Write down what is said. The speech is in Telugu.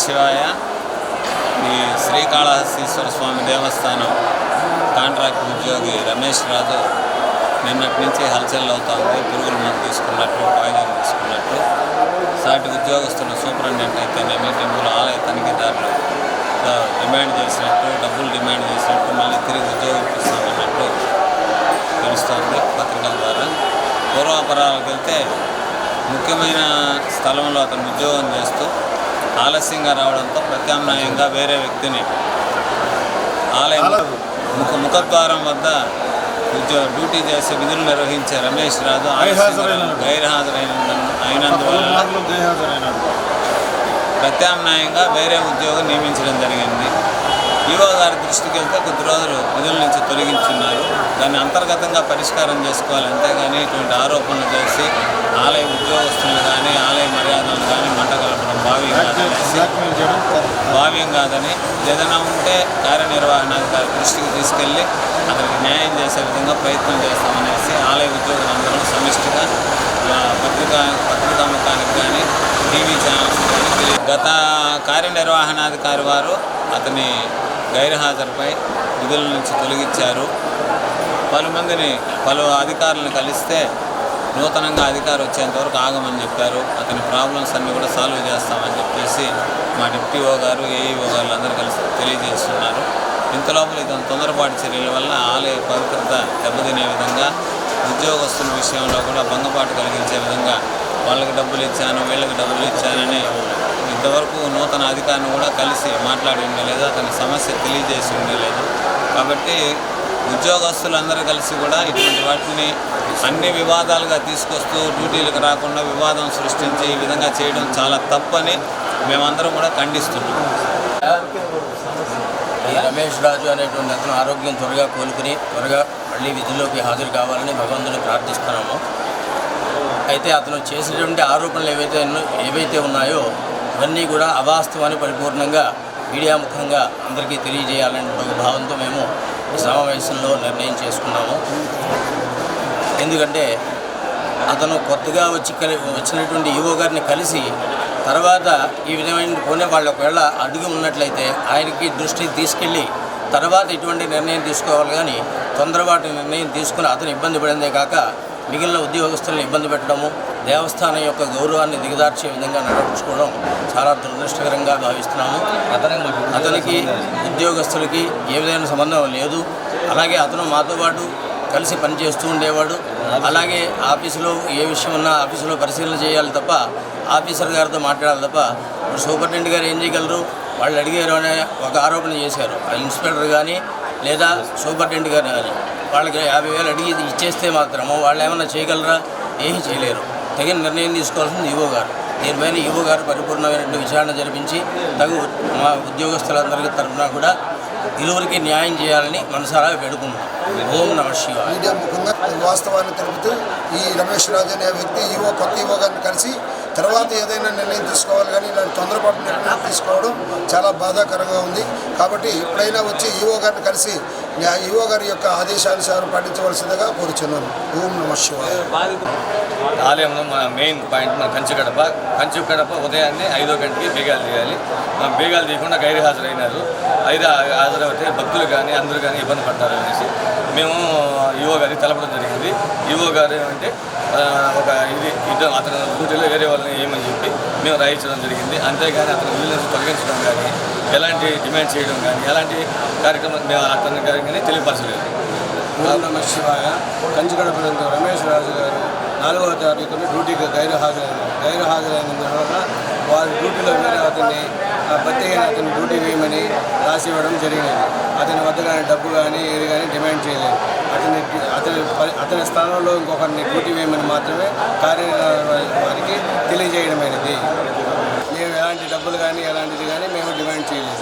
శివాయ ఈ శ్రీకాళహస్తీశ్వర స్వామి దేవస్థానం కాంట్రాక్ట్ ఉద్యోగి రమేష్ రాజు నిన్నటి నుంచి హల్చల్ అవుతా ఉంది పురుగుల మందు తీసుకున్నట్టు పాయిజన్ తీసుకున్నట్టు. సాటి ఉద్యోగస్తులు సూపరింటెండెంట్ అయితేనేమి టెంపుల్ ఆలయ తనిఖీదారులు. డిమాండ్ చేసినట్టు డబ్బులు డిమాండ్ చేసినట్టు మళ్ళీ తిరిగి ఉద్యోగం ఇస్తామన్నట్టు తెలుస్తోంది పత్రికల ద్వారా. పూర్వాపరాలకు వెళ్తే ముఖ్యమైన స్థలంలో అతను ఉద్యోగం చేస్తూ ఆలస్యంగా రావడంతో ప్రత్యామ్నాయంగా వేరే వ్యక్తిని ఆలయం ముఖ ముఖద్వారం వద్ద ఉద్యోగ డ్యూటీ చేసే విధులు నిర్వహించే రమేష్ రాజు గైర్హాజరైన అయినందువల్ల ప్రత్యామ్నాయంగా వేరే ఉద్యోగం నియమించడం జరిగింది. ఈవో గారి దృష్టికి వెళ్తే కొద్ది రోజులు విధుల నుంచి తొలగించున్నారు. దాన్ని అంతర్గతంగా పరిష్కారం చేసుకోవాలి. అంతేగాని ఇటువంటి ఆరోపణలు చేసి ఆలయ ఉద్యోగస్తులు కానీ ఆలయ మర్యాదలను కానీ మంట కలపడం భావ్యం భావ్యం కాదని ఏదైనా ఉంటే కార్యనిర్వహణాధికారి దృష్టికి తీసుకెళ్ళి అతనికి న్యాయం చేసే విధంగా ప్రయత్నం చేస్తామనేసి ఆలయ ఉద్యోగులందరూ సమిష్టిగా పత్రికా పత్రికా ముఖానికి కానీ టీవీ ఛానల్స్ కానీ గత కార్యనిర్వహణాధికారి వారు అతని గైర్హాజరుపై విధుల నుంచి తొలగించారు. పలుమందిని పలు అధికారులను కలిస్తే నూతనంగా అధికారం వచ్చేంత వరకు ఆగమని చెప్పారు. అతని ప్రాబ్లమ్స్ అన్నీ కూడా సాల్వ్ చేస్తామని చెప్పేసి మా డిప్యూఓ గారు ఏఈఓ గారు అందరూ కలిసి తెలియజేస్తున్నారు. ఇంతలోపల ఇతని తొందరపాటు చర్యల వల్ల ఆలయ పవిత్రత దెబ్బతినే విధంగా ఉద్యోగస్తుల విషయంలో కూడా భంగపాటు కలిగించే విధంగా వాళ్ళకి డబ్బులు ఇచ్చాను వీళ్ళకి డబ్బులు ఇచ్చానని ఇంతవరకు నూతన అధికారిని కూడా కలిసి మాట్లాడి ఉండలేదు అతని సమస్య తెలియజేసి ఉండలేదు కాబట్టి ఉద్యోగస్తులందరూ కలిసి కూడా ఇటువంటి వాటిని అన్ని వివాదాలుగా తీసుకొస్తూ డ్యూటీలకు రాకుండా వివాదం సృష్టించి ఈ విధంగా చేయడం చాలా తప్పని మేమందరం కూడా ఖండిస్తున్నాం. ఈ రమేష్ రాజు అనేటువంటి అతను ఆరోగ్యం త్వరగా కోలుకుని త్వరగా మళ్ళీ విధుల్లోకి హాజరు కావాలని భగవంతుని ప్రార్థిస్తున్నాము. అయితే అతను చేసినటువంటి ఆరోపణలు ఏవైతే ఏవైతే ఉన్నాయో ఇవన్నీ కూడా అవాస్తవాన్ని పరిపూర్ణంగా మీడియా ముఖంగా అందరికీ తెలియజేయాలనే ఒక భావంతో మేము ఈ సమావేశంలో నిర్ణయం చేసుకున్నాము. ఎందుకంటే అతను కొత్తగా వచ్చి కలి వచ్చినటువంటి ఈవో గారిని కలిసి తర్వాత ఈ విధమైన పోనీ వాళ్ళు ఒకవేళ అడుగు ఉన్నట్లయితే ఆయనకి దృష్టికి తీసుకెళ్ళి తర్వాత ఇటువంటి నిర్ణయం తీసుకోవాలి కానీ తొందరపాటు నిర్ణయం తీసుకుని అతను ఇబ్బంది పడిందే కాక మిగిలిన ఉద్యోగస్తులను ఇబ్బంది పెట్టడము దేవస్థానం యొక్క గౌరవాన్ని దిగదార్చే విధంగా నడుచుకోవడం చాలా దురదృష్టకరంగా భావిస్తున్నాము. అతనికి ఉద్యోగస్తులకి ఏ విధమైన సంబంధం లేదు. అలాగే అతను మాతో పాటు కలిసి పనిచేస్తూ ఉండేవాడు. అలాగే ఆఫీసులో ఏ విషయం ఉన్నా ఆఫీసులో పరిశీలన చేయాలి తప్ప ఆఫీసర్ గారితో మాట్లాడాలి తప్ప ఇప్పుడు సూపరింటెండెంట్ గారు ఏం చేయగలరు? వాళ్ళు అడిగారు అనే ఒక ఆరోపణ చేశారు. ఇన్స్పెక్టర్ కానీ లేదా సూపరింటెండెంట్ గారు కానీ వాళ్ళకి యాభై వేలు అడిగి ఇచ్చేస్తే మాత్రము వాళ్ళు ఏమైనా చేయగలరా? ఏమీ చేయలేరు. తగిన నిర్ణయం తీసుకోవాల్సింది ఈవో గారు. దీనిపైన ఈవో గారు పరిపూర్ణమైన విచారణ జరిపించి తగు మా ఉద్యోగస్తులందరికీ తరఫున కూడా ఇరువురికి న్యాయం చేయాలని మనసారా వేడుకుంటున్నాం. ఓం నమ శివ మీడియా ముఖంగా వాస్తవాన్ని తెలుపుతూ ఈ రమేష్ రాజు అనే వ్యక్తి ఈవో కొత్త ఈవో గారిని కలిసి తర్వాత ఏదైనా నిర్ణయం తీసుకోవాలి కానీ ఇలాంటి తొందరపాటు నిర్ణయం తీసుకోవడం చాలా బాధాకరంగా ఉంది. కాబట్టి ఎప్పుడైనా వచ్చి ఈవో గారిని కలిసి ఈవో గారి యొక్క ఆదేశానుసారం పాటించవలసిందిగా కోరుచున్నాను. ఓం నమ శివాయ. ఆలయంలో మన మెయిన్ పాయింట్ మన కంచి గడప కంచి ఉదయాన్నే ఐదో గంటకి బీగాలు తీయాలి. బీగాలు తీయకుండా గైరు హాజరైనారు ఐదు హాజరైతే భక్తులు కానీ అందరూ కానీ ఇబ్బంది పడతారు అనేసి మేము ఈవో గారికి తెలపడం జరిగింది. ఈవో గారు అంటే ఒక అతను అతను డ్యూటీలో వేరే వాళ్ళని ఏమని చెప్పి మేము రాయించడం జరిగింది. అంతేగాని అతను వీళ్ళ తొలగించడం కానీ ఎలాంటి డిమాండ్ చేయడం కానీ ఎలాంటి కార్యక్రమం మేము అతని గారికి తెలియపరచలేదు. ఓం నమ శివాయ. రమేష్ రాజు గారు నాలుగవ తారీఖున డ్యూటీకి గైరు హాజరైన గైరు హాజరైనందువల్ల డ్యూటీలో వేరే అతన్ని ఆ, ప్రత్యేకంగా అతని డ్యూటీ వేయమని రాసి ఇవ్వడం జరిగినది. అతని వద్ద కానీ డబ్బు కానీ ఏది కానీ డిమాండ్ చేయలేదు. అతని అతని అతని స్థానంలో ఇంకొకరిని డ్యూటీ వేయమని మాత్రమే కార్య వారికి తెలియజేయడమైనది. మేము ఎలాంటి డబ్బులు కానీ ఎలాంటిది కానీ మేము డిమాండ్ చేయలేము